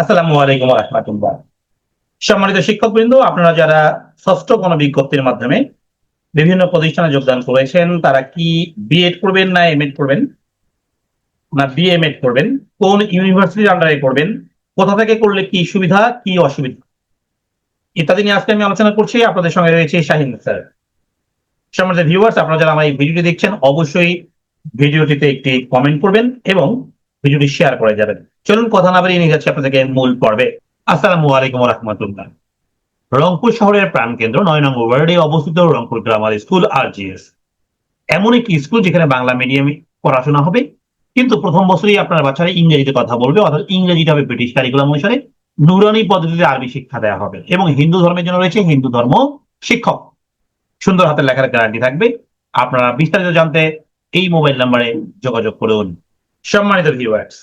আসসালামু আলাইকুম রহমতুল্লাহ। সম্মানিত শিক্ষকবৃন্দ, আপনারা যারা ষষ্ঠ কোনো বিজ্ঞপ্তির মাধ্যমে বিভিন্ন প্রতিষ্ঠানে যোগদান করেছেন, তারা কি বিএড করবেন না এমএড করবেন? না বিএমএড করবেন? কোন ইউনিভার্সিটির আন্ডারে করবেন? কোথা থেকে করলে কি সুবিধা, কি অসুবিধা? ইত্যাদি নিয়ে আজকে আমি আলোচনা করছি। আপনাদের সঙ্গে রয়েছে শাহিন স্যার। সম্মানিত ভিউয়ার্স আপনারা যারা আমার এই ভিডিওটি দেখছেন, অবশ্যই ভিডিওটিতে একটি কমেন্ট করবেন এবং ভিডিওটি শেয়ার করে যাবেন। চলুন কথা না বাড়িয়ে নিয়ে যাচ্ছি আপনাদেরকে মূল পর্বে। আসসালামু আলাইকুম রহমতুল্লাহ রংপুর শহরের প্রাণকেন্দ্র, নয় নম্বর ওয়ার্ডে অবস্থিত রংপুর গ্রামার স্কুল আর এমন একটি স্কুল যেখানে বাংলা মিডিয়ামে পড়াশোনা হবে, কিন্তু প্রথম বছরই আপনার বাচ্চারা ইংরেজিতে কথা বলবে, অর্থাৎ ইংরেজিটা হবে ব্রিটিশ কারিকুলাম অনুসারে নুরানি পদ্ধতিতে আরবি শিক্ষা দেওয়া হবে এবং হিন্দু ধর্মের জন্য রয়েছে হিন্দু ধর্ম শিক্ষক। সুন্দর হাতের লেখার গ্যারান্টি থাকবে। আপনারা বিস্তারিত জানতে এই মোবাইল নাম্বারে যোগাযোগ করুন। সম্মানিত ভিউয়ার্স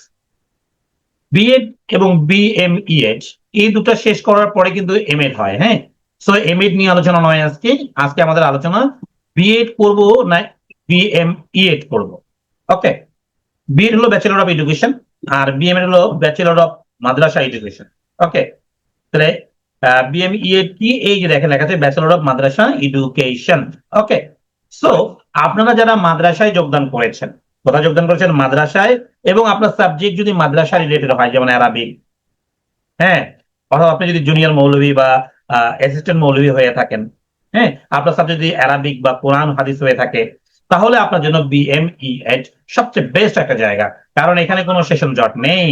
বিএড এবং বিএমইএড এই দুটো শেষ করার পরে কিন্তু এমএড হয় হ্যাঁ? সো এমএড নিয়ে আলোচনা নয় আজকে। আজকে আমাদের আলোচনা বিএড করব না বিএমইএড করব। ওকে বিএড হলো ব্যাচেলর অফ এডুকেশন আর বিএমএড হলো bachelor of madrasa education okay তাহলে বিএমইএড কি? এই যে দেখেন, লেখা আছে bachelor of madrasa education okay so আপনারা যারা মাদ্রাসায় যোগদান করেছেন, কোথায় যোগদান করেছেন? মাদ্রাসায় এবং আপনার সাবজেক্ট যদি মাদ্রাসা রিলেটেড হয়, যেমন অ্যারাবিক হ্যাঁ? অথবা আপনি যদি জুনিয়র মৌলভী বা অ্যাসিস্ট্যান্ট মৌলভী হয়ে থাকেন হ্যাঁ? আপনার সাবজেক্ট যদি অ্যারাবিক বা কোরআন হাদিস হয়ে থাকে, তাহলে আপনার জন্য বিএমইএড সবচেয়ে বেস্ট একটা জায়গা। কারণ এখানে কোনো সেশন জট নেই।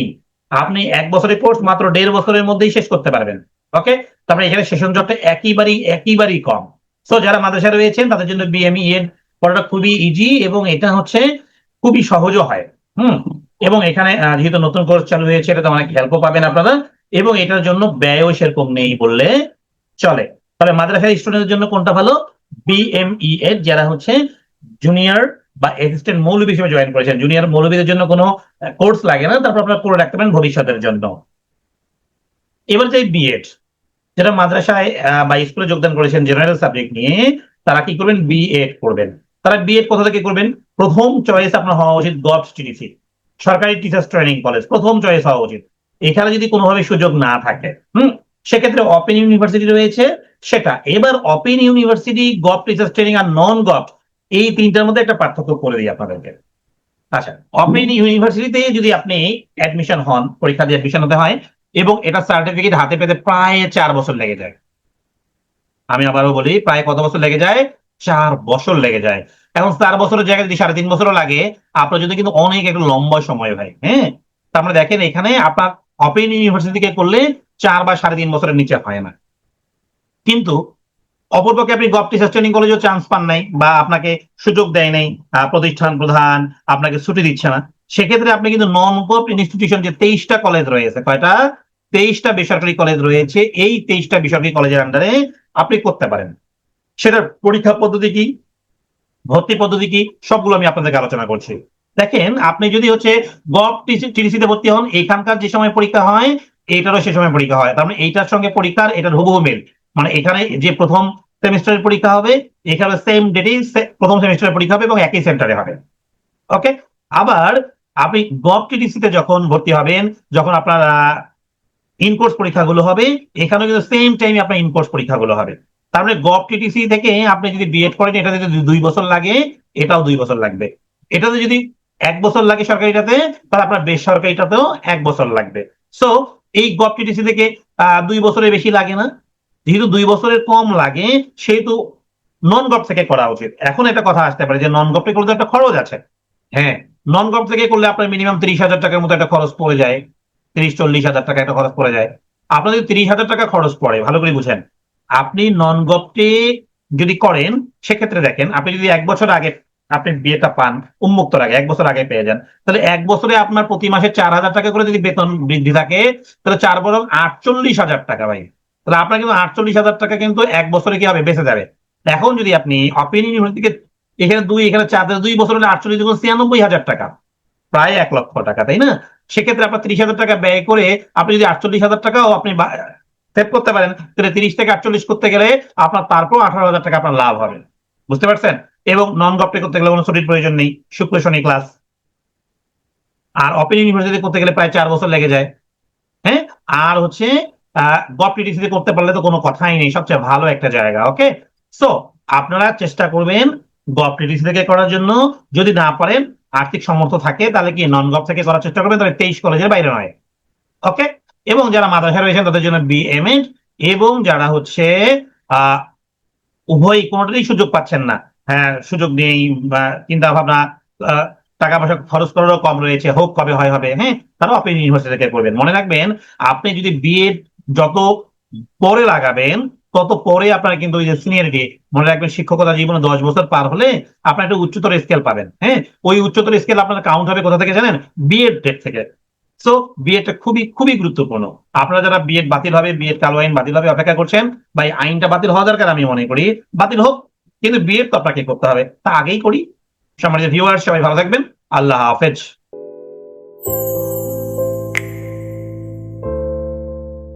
আপনি এক বছরের কোর্স মাত্র দেড় বছরের মধ্যেই শেষ করতে পারবেন ওকে তারপরে এখানে সেশন জটটা একইবারই একইবারই কম। সো যারা মাদ্রাসা রয়েছেন, তাদের জন্য বিএমইএড পড়াটা খুবই ইজি এবং এটা হচ্ছে খুবই সহজও হয়। হুম, এবং এখানে যেহেতু নতুন কোর্স চালু হয়েছে, এটা তো অনেক হেল্পও পাবেন আপনারা, এবং এটার জন্য ব্যয়ও সেরকম নেই বললে চলে। তবে মাদ্রাসার স্টুডেন্টের জন্য কোনটা ভালো? বিএমইএড যারা হচ্ছে জুনিয়র বা অ্যাসিস্ট্যান্ট মৌলবী হিসেবে জয়েন করেছেন। জুনিয়র মৌলবীদের জন্য কোনো কোর্স লাগে না, তারপর আপনারা করে রাখতে পারেন ভবিষ্যতের জন্য। এবার যে বিএড যারা মাদ্রাসায় বা স্কুলে যোগদান করেছেন জেনারেল সাবজেক্ট নিয়ে, তারা কি করবেন? বিএড করবেন। তারা বিএড কোথা থেকে করবেন? প্রথম চয়েস আপনার হওয়া উচিত গভস টিডিসি সরকারি টিচার্স ট্রেনিং কলেজ প্রথম চয়েস হওয়া উচিত। এখানে যদি কোনোভাবে সুযোগ না থাকে, হুম? সেক্ষেত্রে ওপেন ইউনিভার্সিটি রয়েছে। সেটা, এবার open university gov teachers training আর নন গভ এই তিনটার মধ্যে একটা পার্থক্য করে দিই আপনাদেরকে। আচ্ছা ওপেন ইউনিভার্সিটিতে যদি আপনি অ্যাডমিশন হন, পরীক্ষা দিয়ে অ্যাডমিশন হতে হয়, এবং এটা সার্টিফিকেট হাতে পেতে প্রায় চার বছর লেগে যায়। আমি আবারও বলি, প্রায় কত বছর লেগে যায়? চার বছর লেগে যায়। এখন চার বছরের জায়গায় যদি সাড়ে তিন বছরও লাগে, আপনার যদি কিন্তু অনেক একটা লম্বা সময় ভাই হ্যাঁ? তার মানে দেখেন এখানে আপনার ওপেন ইউনিভার্সিটিকে করলে চার বা সাড়ে তিন বছরের নিচে হয় না। কিন্তু অপরপক্ষে আপনি গভ টিচার ট্রেনিং কলেজেও চান্স পান নাই বা আপনাকে সুযোগ দেয় নাই প্রতিষ্ঠান প্রধান আপনাকে ছুটি দিচ্ছে না। সেক্ষেত্রে আপনি কিন্তু নন গভ ইনস্টিটিউশন যে তেইশটা কলেজ রয়েছে, কয়টা? তেইশটা বেসরকারি কলেজ রয়েছে, এই তেইশটা বেসরকারি কলেজের আন্ডারে আপনি করতে পারেন। সেটার পরীক্ষা পদ্ধতি কি? ভর্তি পদ্ধতি কি? সবগুলো আমি আপনাদেরকে আলোচনা করছি। দেখেন, আপনি যদি হচ্ছে গভ টিডিসিতে ভর্তি হন, এখানকার যে সময় পরীক্ষা হয় এইটারও সে সময় পরীক্ষা হয়। তার মানে এইটার সঙ্গে পরীক্ষার এটার হুবহু মেল। মানে এখানে যে প্রথম সেমিস্টারের পরীক্ষা হবে, এখানে সেম ডেটেই প্রথম সেমিস্টারের পরীক্ষা হবে এবং একই সেন্টারে হবে। ওকে আবার আপনি গভ টিডিসিতে যখন ভর্তি হবেন, যখন আপনার ইনকোর্স পরীক্ষাগুলো হবে এখানে কিন্তু সেম টাইমে আপনার ইনকোর্স পরীক্ষাগুলো হবে। মানে গভ টিটিসি থেকে আপনি যদি বিএড করেন, এটাতে যদি দুই বছর লাগে, এটাও দুই বছর লাগবে। এটাতে যদি এক বছর লাগে সরকারিটাতে, তাহলে আপনার বেসরকারিটাতেও এক বছর লাগবে। সো এই গভ টিটিসি থেকে দুই বছরের বেশি লাগে না। যেহেতু দুই বছরের কম লাগে, সেহেতু নন গভ থেকে করা উচিত। এখন একটা কথা আসতে পারে যে নন গভ থেকে করলে একটা খরচ আছে। হ্যাঁ নন গভ থেকে করলে আপনার মিনিমাম তিরিশ হাজার টাকার মতো একটা খরচ পড়ে যায়। তিরিশ, চল্লিশ হাজার টাকা একটা খরচ পড়ে যায়। আপনার যদি তিরিশ হাজার টাকা খরচ পড়ে, ভালো করে বুঝেন আপনি নন গভটি যদি করেন, সেক্ষেত্রে দেখেন, আপনি যদি এক বছর আগে আপনি বিয়েটা পান উন্মুক্তর আগে এক বছর আগে পেয়ে যান, তাহলে এক বছরে আপনার প্রতি মাসে চার হাজার টাকা করে যদি বেতন বৃদ্ধি থাকে, তাহলে চার বছর আটচল্লিশ হাজার টাকা ভাই। তাহলে আপনার কিন্তু আটচল্লিশ হাজার টাকা কিন্তু এক বছরে কি হবে? বেঁচে যাবে। এখন যদি আপনি অপেন ইউনিভার্সিটিকে এখানে দুই, এখানে চার দুই বছর হলে আটচল্লিশ গুণ ছিয়ানব্বই হাজার টাকা, প্রায় এক লক্ষ টাকা, তাই না? সেক্ষেত্রে আপনার তিরিশ হাজার টাকা ব্যয় করে আপনি যদি আটচল্লিশ হাজার টাকাও আপনি সেভ করতে পারেন। তাহলে তিরিশ থেকে আটচল্লিশ করতে গেলে আপনার তারপর আঠারো হাজার টাকা আপনার লাভ হবে। বুঝতে পারছেন? এবং নন গভটে করতে গেলে কোনো ছুটির প্রয়োজন নেই। শুক্র, শনি ক্লাস আর ওপেন ইউনিভার্সিটি করতে গেলে প্রায় চার বছর লেগে যায়। হ্যাঁ? আর হচ্ছে গপিটিসি করতে পারলে তো কোনো কথাই নেই। সবচেয়ে ভালো একটা জায়গা ওকে সো আপনারা চেষ্টা করবেন গপিটিসি থেকে করার জন্য। যদি না পারেন, আর্থিক সামর্থ্য থাকে, তাহলে কি নন গপ থেকে করার চেষ্টা করবেন? তবে তেইশ কলেজের বাইরে নয় ওকে এবং যারা মাদ্রাসা রয়েছেন তাদের জন্য বিএমএড এবং যারা হচ্ছে উভয় কোনোটারই সুযোগ পাচ্ছেন না। হ্যাঁ সুযোগ নেই বা চিন্তা ভাবনা টাকা পয়সা খরচ করারও কম রয়েছে, হোক কবে হয় হবে হ্যাঁ তারাও আপনি ইউনিভার্সিটি থেকে করবেন। মনে রাখবেন, আপনি যদি বিএড যত পরে লাগাবেন, তত পরে আপনার কিন্তু ওই যে সিনিয়রিটি মনে রাখবেন শিক্ষকতা জীবনে দশ বছর পার হলে আপনার একটা উচ্চতর স্কেল পাবেন হ্যাঁ। ওই উচ্চতর স্কেল আপনার কাউন্ট হবে কোথা থেকে জানেন? বিএড থেকে। সো বিয়েটা খুবই খুবই গুরুত্বপূর্ণ। আপনারা যারা বিএড বাতিল হবে বিএড কালো আইন বাতিল হবে অপেক্ষা করছেন বা এই আইনটা বাতিল হওয়া দরকার আমি মনে করি, বাতিল হোক, কিন্তু বিএড তো আপনাকে করতে হবে। তা আগেই করি। সম্মানিত ভিউয়ার সবাই ভালো থাকবেন। আল্লাহ হাফেজ।